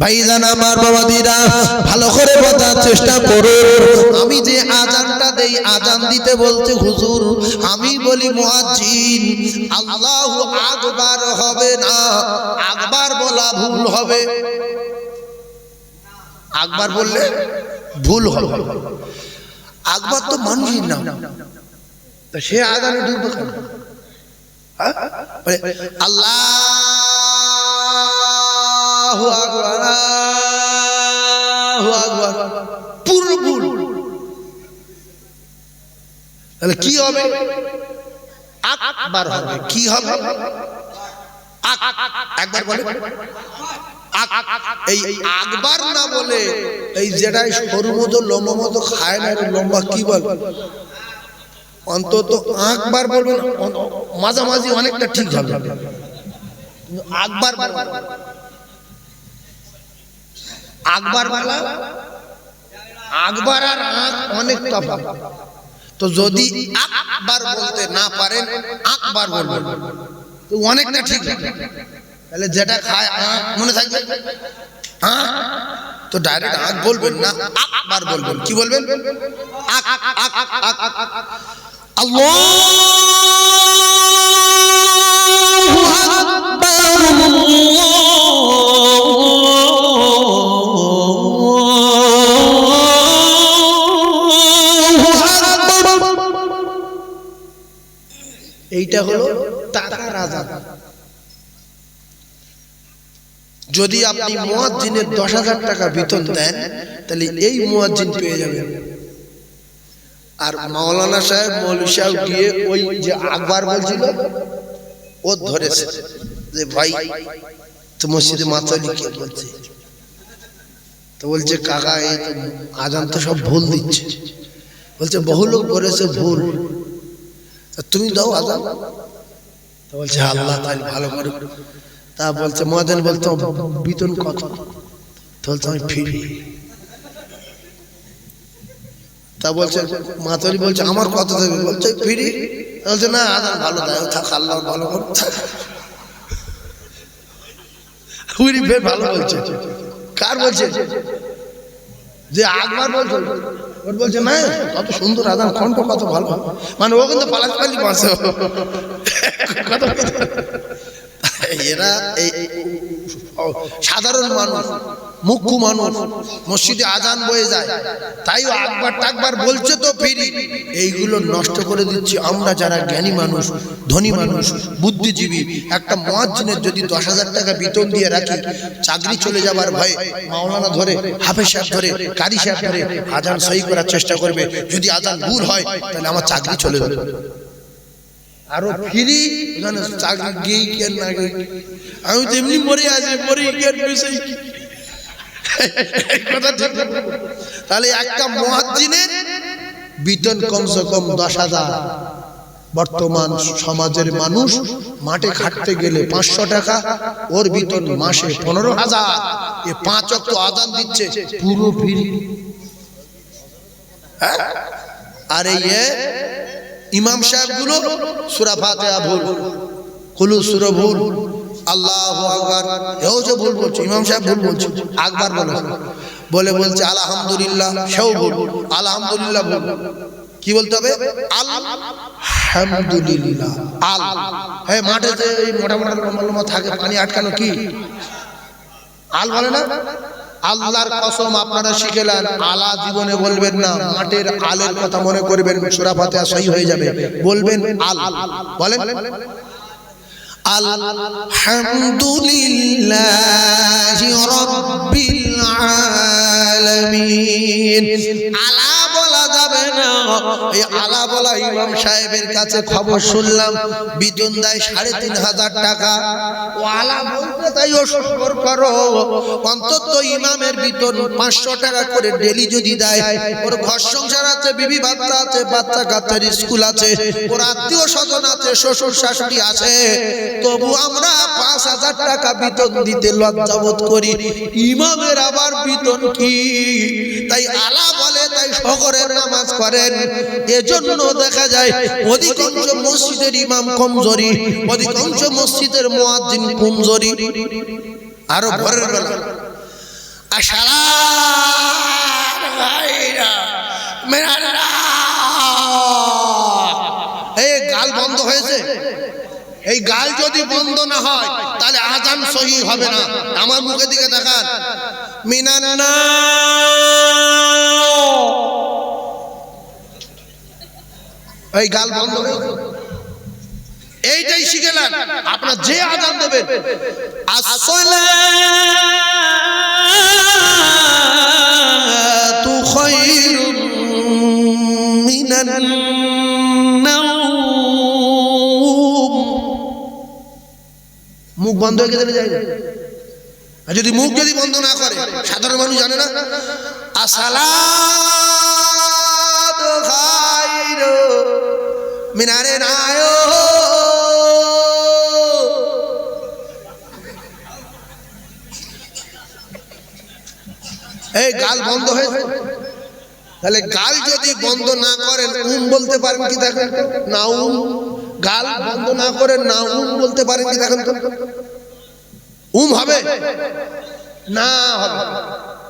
ভাইজান আমার বাবাদিরা, ভালো করে বোঝার চেষ্টা করুন। আমি যে আজানটা দেই, আজান দিতে বলতে হুজুর, আমি বলি মুয়াজ্জিন, আল্লাহু আকবার হবে না, আকবার বলা ভুল হবে। আকবার বললে ভুল হবে। আকবার তো মানুষই না। তা সে আজানে ঢুকবে কেন? হ্যাঁ? কি হবে? কি হবে? একবার বলে। এই আকবার না বলে, এই যেটা সরু মতো, লম্বা মতো খায় না লম্বা কি বল? অন্তত আকবার বলবেন মাঝামাঝি অনেকটা ঠিক হবে। আকবার। আকবার বলা? আকবার আর আঁক অনেক তফাৎ। তো যদি আকবার বলতে না পারেন, আকবার বলবেন। তো অনেকটা ঠিক। তাহলে যেটা খায় আঁক, মনে থাকবে? আঁক? তো ডাইরেক্ট আঁক বলবেন না, আকবার বলবেন। কি বলবেন? আক আক আক আক আক আক। আল্লাহু! যদি আপনি মুয়াজ্জিনের দশ হাজার টাকা বেতন দেন, তাহলে এই মুয়াজ্জিন পেয়ে যাবেন। আর মাওলানা সাহেব, মৌলী সাহেব গিয়ে ওই যে আকবর বলছিল, ও ধরেছে যে, ভাই, তো মসজিদে মাতালি কে বলছে। তো বলছে, কাকা, এই তো আজান তো সব ভুল দিচ্ছে। বলছে, বহু লোক করেছে ভুল। তুমি দাও আজান। তো বলছে, আল্লাহ তাহলে ভালো করে তা বলছে মহাদেন বলতো বেতন কত? তো বলছে, আমি ফিরি। তা বলছে মাতারি বলছে, আমার কত দেবে? বলছে, ফিরি? বলছে, না, আদান ভালো দেয় থাক, আল্লাহ ভালো উনি ফের ভালো বলছে। কার বলছে? যে আকবার বলছে। ওর বলছে না কত সুন্দর আদান, কণ্ঠ কত ভালো। মানে ও কিন্তু পালাচ পালি বাসে কত এরা এই সাধারণ মানুষ, মুখ্য মানুষ, মসজিদে আজান বয়ে যায়। তাই আকবার টাকবার বলছে তো ফিরি। এইগুলো নষ্ট করে দিচ্ছি আমরা যারা জ্ঞানী মানুষ, ধনী মানুষ, বুদ্ধিজীবী। একটা মহাজিনের যদি দশ হাজার টাকা বেতন দিয়ে রাখি, চাকরি চলে যাবার ভয়ে মাওলানা ধরে, হাফেজ সাহেব ধরে, কারি সাহেব ধরে আজান সহি করার চেষ্টা করবে। যদি আজান ভুল হয়, তাহলে আমার চাকরি চলে যাবে। আরও ফিরি চাকরি কি আর না আমি তো এমনি মরে আছি মরে কি আর বিষয়। কি? কথা ঠিক তাহলে একটা মহাজিনের বেতন কমসে কম দশ হাজার। বর্তমান সমাজের মানুষ মাঠে খাটতে গেলে পাঁচশো টাকা ওর বেতন মাসে পনেরো হাজার। এ পাঁচ অক্ট আদান দিচ্ছে পুরো ফিরি। হ্যাঁ? আর এই ইমাম সাহেবগুলো সুরা ভুল, আল্লাহ যে ভুল বলছে, ইমাম সাহেব ভুল বলছে, আকবার বলে। বলে বলছে, আলহামদুলিল্লাহ, সেও ভুল বলতে হবে? হ্যাঁ মাঠে যে মোটা মোটা থাকে, পানি আটকানো কি? আল বলে না? আল্লাহর কসম আপনারা শিখেলেন। আলা জীবনে বলবেন না, মাটির আলের কথা মনে করবেন, সূরা ফাতিহা সহি হয়ে যাবে। বলবেন আল। বলেন। আলহামদুলিল্লাহি রাব্বিল আলামিন। আলা আলা বলা ইমাম সাহেবের কাছে খবর শুনলাম দেয় সাড়ে তিন হাজার টাকা। ও আলা বলতে তাই করো, অন্তত ইমামের পাঁচশো টাকা করে ডেলি যদি দেয়। ওর ঘর সংসার আছে, বিবি বাচ্চা আছে, বাচ্চা কাচ্চার স্কুল আছে, ওর আত্মীয় স্বজন আছে, শ্বশুর শাশুড়ি আছে। তবু আমরা পাঁচ হাজার টাকা বেতন দিতে লজ্জাবোধ করি। ইমামের আবার বেতন কি? তাই আলা বলে তাই শহরের নামাজ করেন। এজন্য দেখা যায় অধিকাংশ মসজিদের ইমাম কমজোরি, অধিকাংশ মসজিদের মুয়াজ্জিন কমজোরি। আরও ভরের বেলা। গায়রা এই গাল বন্ধ হয়েছে। এই গাল যদি বন্ধ না হয়, তাহলে আজান সহি হবে না। আমার মুখের দিকে দেখান। মিনান্না। এই গাল বন্ধ এইটাই শিখেলেন আপনার যে আজান দেবেন। মিনান নাওম। মুখ বন্ধ হয়ে গেলে না। আর যদি মুখ যদি বন্ধ না করে, সাধারণ মানুষ জানে না। আসালাতু খায়রু মিনারে নায়ো এই গাল বন্ধ হয়েছে তাহলে গাল যদি বন্ধ না করেন, উম বলতে পারেন কি দেখেন? না উম। গাল বন্ধ না করে না উম বলতে পারেন কি দেখেন? উম হবে? না হবে।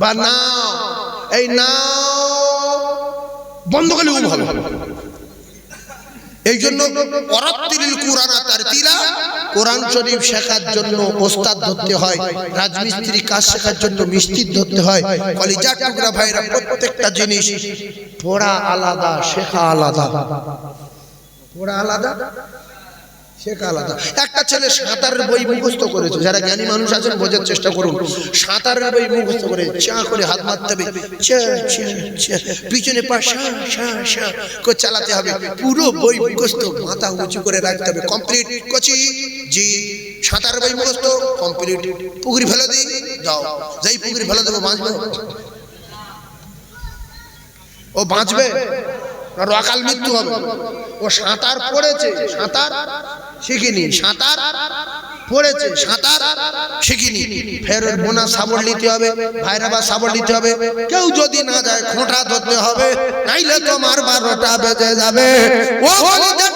বা না। এই না বন্ধ করলে উম হবে। এই জন্য কোরআন শরীফ শেখার জন্য ওস্তাদ ধরতে হয়, রাজমিস্ত্রি কাজ শেখার জন্য মিস্ত্রি ধরতে হয় কলিজা টুকরা ভাইরা প্রত্যেকটা জিনিস পড়া আলাদা, শেখা আলাদা। পড়া আলাদা? শেখা আলাদা? একটা ছেলে সাঁতারের বই মুখস্থ করেছে। যারা জ্ঞানী মানুষ আছেন, বোঝার চেষ্টা করুন। সাঁতারের বই মুখস্থ করে চা করে হাত মারতে হবে। পিছনে পা চালাতে হবে। পুরো বই মুখস্থ মাথা উঁচু করে রাখতে হবে। কমপ্লিট কচি জি, সাঁতারের বই মুখস্থ, কমপ্লিট। পুকুরি ফেলে দিই। যাও যাই পুকুরি ফেলে দেবো, বাঁচবে? ও বাঁচবে? আর অকাল মৃত্যু হবে। ও সাঁতার পড়েছে। সাঁতার শিখিনি, সাঁতার পড়েছে, সাঁতার শিখিনি। ফের বোনা নিতে হবে ভাইরা বা নিতে হবে। কেউ যদি না যায়, খোঁটা ধরতে হবে, নাইলে তোমার বারোটা বেজে যাবে। ও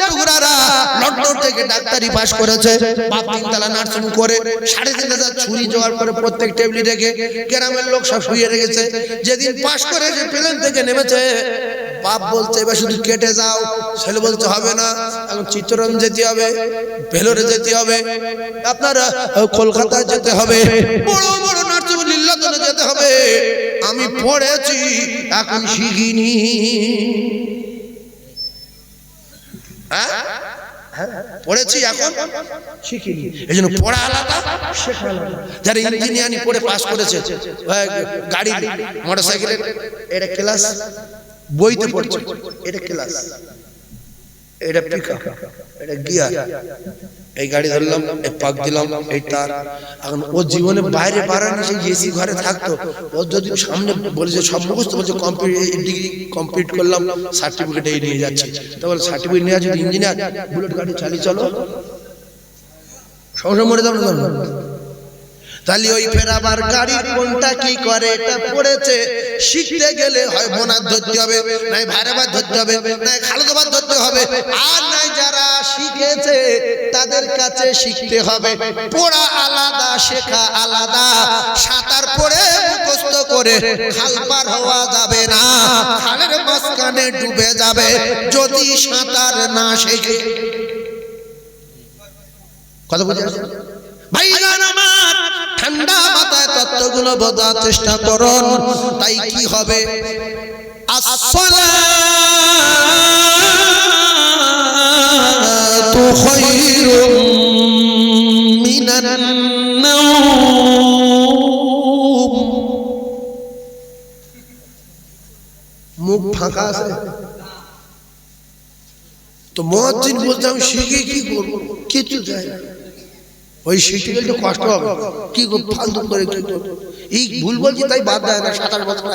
টুকরারা লন্ডন থেকে ডাক্তারি পাশ করেছে। বাপ তিনতলা নার্সিং করে সাড়ে তিন হাজার ছুরি যাওয়ার পরে প্রত্যেক টেবিলে রেখে গ্রামের লোক সব শুয়ে রেখেছে। যেদিন পাশ করে যে প্লেন থেকে নেমেছে, বাপ বলছে, এবার শুধু কেটে যাও। ছেলে বলতে হবে না। এখন চিত্তরঞ্জন যেতে হবে, ভেলোরে যেতে হবে, আপনার কলকাতায় যেতে হবে, বড় বড় নার্সিং লীলাতনে যেতে হবে। আমি পড়েছি, এখন শিখিনি। হ্যাঁ? পড়েছি এখন? এই জন্য পড়া আলাদা যারা ইঞ্জিনিয়ারিং পড়ে পাস করেছে গাড়ি মোটর সাইকেলের এটা বইতে পড়ছে, এটা ক্লাস এটা পিকআপ এটা গিয়ার এই গাড়ি ধরলাম পাক দিলাম, এই তার। এখন ও জীবনে বাইরে বাড়ানো সেই এসি ঘরে থাকতো। ও যদি সামনে বলে যে সব মুখস্থ বলছে কমপ্লিট ডিগ্রি কমপ্লিট করলাম সার্টিফিকেট এই নিয়ে যাচ্ছে। তো বলে সার্টিফিকেট নিয়ে যদি ইঞ্জিনিয়ার বুলেট গাড়ি চালিয়ে চলো। সমস্যা মরে যাবে না তাহলে ওই ফেরাবার গাড়ি কোনটা কি করে? এটা পড়েছে। শিখতে গেলে হয় বোনার ধরতে হবে, নাই ভাইরাবার ধরতে হবে, নাই খালুদাবার ধরতে হবে। আর নাই যারা শিখেছে, তাদের কাছে শিখতে হবে। পড়া আলাদা, শেখা আলাদা। সাঁতার পড়ে মুখস্থ করে খাল পার হওয়া যাবে না। খালের মাঝখানে ডুবে যাবে, যদি সাঁতার না শেখে। কথা বুঝে আসছে? ঠান্ডা মাথায় তত্ত্বগুলো বোঝার চেষ্টা করুন। তাই কি হবে? মুখ ফাঁকা আছে? তো মহাজিন বলতে আমি শিখে কি করব? কিছু যায় না। ওই শিখতে গেলে কষ্ট হবে। কি ফালতু করে এই ভুল বলছি তাই বাদ দেয় না সাতাশ বছর।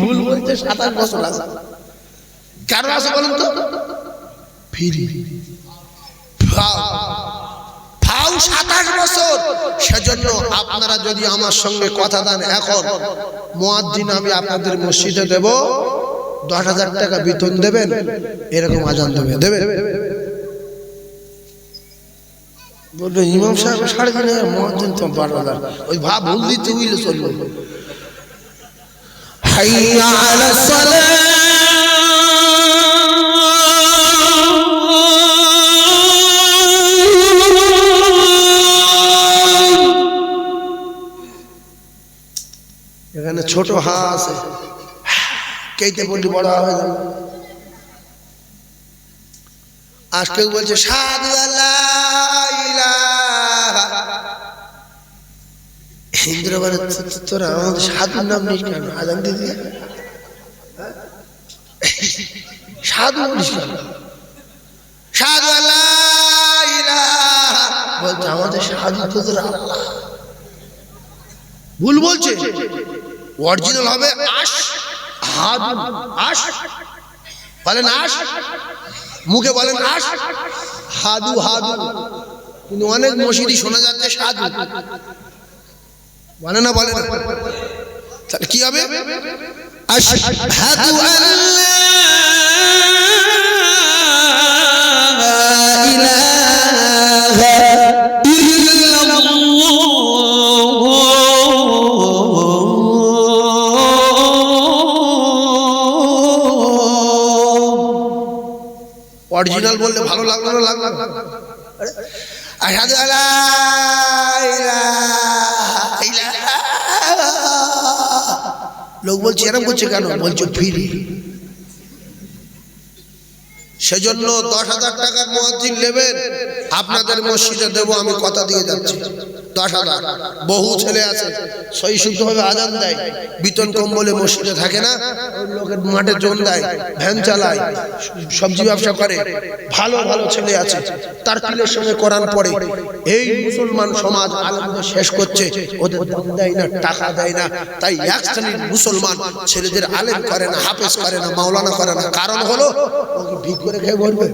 ভুল বলছে সাতাশ বছর আছে। কেন আছে বলুন তো? ফিরি। ফাও সাতাশ বছর। সেজন্য আপনারা যদি আমার সঙ্গে কথা দেন এখন, মোয়াজ্জিন, আমি আপনাদের মসজিদে দেব। দশ হাজার টাকা বেতন দেবেন, এরকম আজান দেবে দেবে? বলল, ইমাম সাহেব, সাড়ে তিন হাজার মহাজন তো বারো হাজার। ওই ভাব ভুল দিতে চলবে এখানে ছোট হা আছে। কেইতে পড়লি বড় হা হয়ে যাবে। আজকেও বলছে সাধু আল্লাহ। হিন্দুরা বলে "তো- তো- তোরা আমাদের সাধুর নাম নিস কেন? আজান দিদি সাধু বলিস কেন? সাধু বলছে, আমাদের সাধু তোদের আল্লাহ। ভুল বলছে। অরিজিনাল হবে আশ। আশ। বলেন আশ। মুখে বলেন আশ। হাদু হাদু। কিন্তু অনেক মসজিদই শোনা যাচ্ছে সাধু। মানে বলে না বলে তাহলে কি হবে? অরিজিনাল বললে ভালো লাগল না? লাগল ইল্লাল্লাহ। লোক বলছে, এরম করছে কেন? বলছো, ফিরি। সেজন্য দশ হাজার টাকার মহাজিন নেবেন। আপনাদের মসজিদে দেবো, আমি কথা দিয়ে যাচ্ছি। দশ হাজার বহু ছেলে আছে সই শুদ্ধভাবে আজান দেয়, বিতন কম্বলে মসজিদে থাকে না, লোকের মাঠে জোন দেয়, ভ্যান চালায়, সবজি ব্যবসা করে, ভালো ভালো ছেলে আছে, তার কিলের সঙ্গে কোরআন পড়ে, এই মুসলমান সমাজ আলমদের শেষ করছে, ওদের দাম দেয় না, টাকা দেয় না, তাই এক শ্রেণির মুসলমান ছেলেদের আলেম করে না, হাফেজ করে না, মাওলানা করে না, কারণ হলো ভিক করে খেয়ে বলবে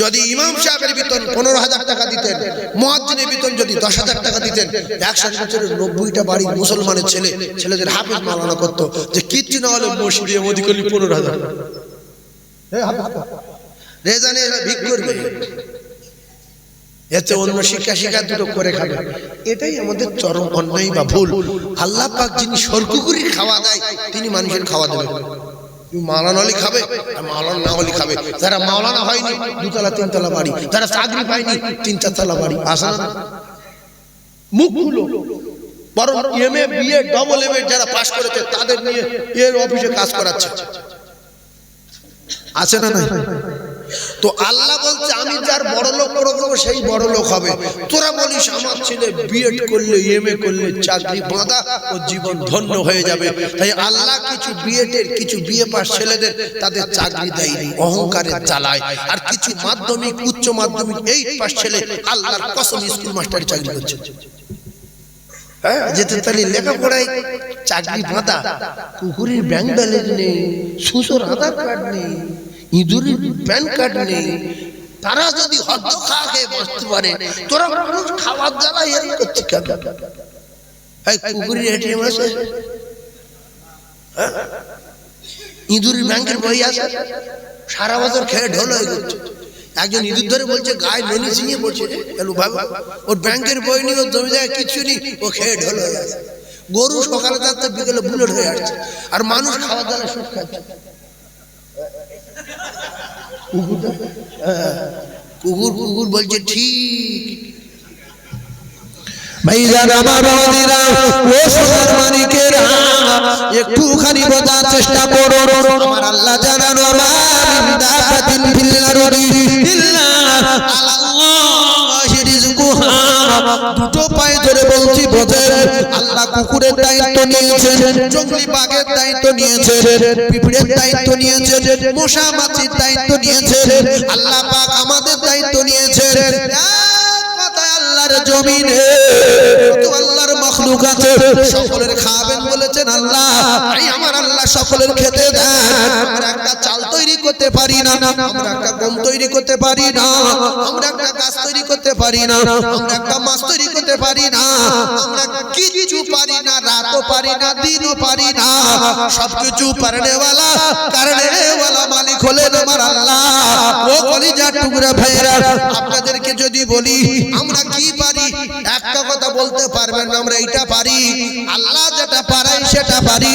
যদি ইমাম সাহেবের বেতন পনেরো হাজার টাকা দিতেন মহাজিনের বেতন যদি দশ হাজার টাকা দিতেন একশো বছরের নব্বইটা বাড়ির মুসলমানের ছেলে ছেলেদের হাফিজ মালানা করতো যে কিচ্ছু না হলে মসজিদে মোদি করলি পনেরো হাজার। রেজানে ভিক করবে। এতে অন্য শিক্ষা শিক্ষা দুটো করে খাবে। এটাই আমাদের চরম অন্যায় বা ভুল। আল্লাহ পাক যিনি সরকুকুরি খাওয়া দেয় তিনি মানুষের খাওয়া দেবে। মাওলানা হলে খাবে? আর মাওলানা না হলে খাবে। যারা মাওলানা হয়নি, দুতলা, তিনতলা বাড়ি। যারা চাকরি পায়নি তিন চারতলা বাড়ি। আসা না? মুখ খুলো। বরং M A BA double M A যারা পাশ করেছে, তাদের নিয়ে এর অফিসে কাজ করাচ্ছে। আছে না নাই? তো আল্লাহ বলছে, আমি যার বড় লোক করে দেবো সেই বড় লোক হবে। তোরা বলিস, আমার ছেলে বিএড করলে এম এ করলে চাকরি বাঁধা, ও জীবন ধন্য হয়ে যাবে। তাই আল্লাহ কিছু বিএড এর কিছু বিএ পাস ছেলেদের তাদের চাকরি দেয়নি, অহংকারে চালায় আর কিছু মাধ্যমিক, উচ্চ মাধ্যমিক এই পাস ছেলে আল্লাহর কসম স্কুল মাস্টারি চাকরি করছে। হ্যাঁ যেতে তাহলে লেখাপড়ায় চাকরি বাঁধা, কুকুরের ব্যাংক ব্যালেন্স নেই, সুসোর আধার কার্ড নেই। ইঁদুরের প্যান কার্ড নেই তারা যদি হদ্দ খাওয়া বসতে পারে, তোরা মানুষ খাওয়ার জ্বালা এর কেন? এই কুকুরের এটিএম আছে হ্যাঁ? ইঁদুরের ব্যাংকের বই আছে। সারা বছর খেয়ে ঢোল হয়ে যাচ্ছে একজন ইঁদুর ধরে বলছে, গায়ে পড়ছে রে কেন ওর ব্যাংকের বই নিয়ে ওর জমি জায়গায় কিছু নেই, ও খেয়ে ঢোল হয়ে আছে গরু সকালে তার বিকেলে বুলেট হয়ে আসছে। আর মানুষ খাওয়া দাওয়া সুখ খাচ্ছে। কুকুর কুকুর বলছে, ঠিক। ভাইজান আমার বাবাদিরা একটুখানি বোঝার চেষ্টা করো। আল্লাহ জানানো আমার দাফাতিন ফিল আরদি ইল্লা আলাল্লাহি দুটো পায়ে ধরে বলছি, বোঝেন আল্লাহ কুকুরের দায়িত্ব নিয়েছেন, জঙ্গলি বাঘের দায়িত্ব নিয়েছেন, পিঁপড়ের দায়িত্ব নিয়েছেন, মশা মাছির দায়িত্ব নিয়েছেন, আল্লাহ পাক আমাদের দায়িত্ব কথায় আল্লাহর জমিনে কত আল্লাহর মখলুক আছে, সকলের খাবেন বলেছেন আল্লাহ। আমার আল্লাহ সকলের খেতে দেন। করতে পারি না। আমরা একটা গম তৈরি করতে পারি না। আমরা একটা গাছ তৈরি করতে পারি না। আমরা একটা মাছ তৈরি করতে পারি না। আমরা কিছু পারি না, রাতও পারি না, দিনও পারি না। সবকিছু পারনেওয়ালা কারণেওয়ালা মালিক হলেন আমার আল্লাহ। ও কলিজার টুকরা ভাইরা আপনাদেরকে যদি বলি, আমরা কি পারি? একটা কথা বলতে পারবেন না, আমরা এইটা পারি। আল্লাহ যেটা পারাই সেটা পারি।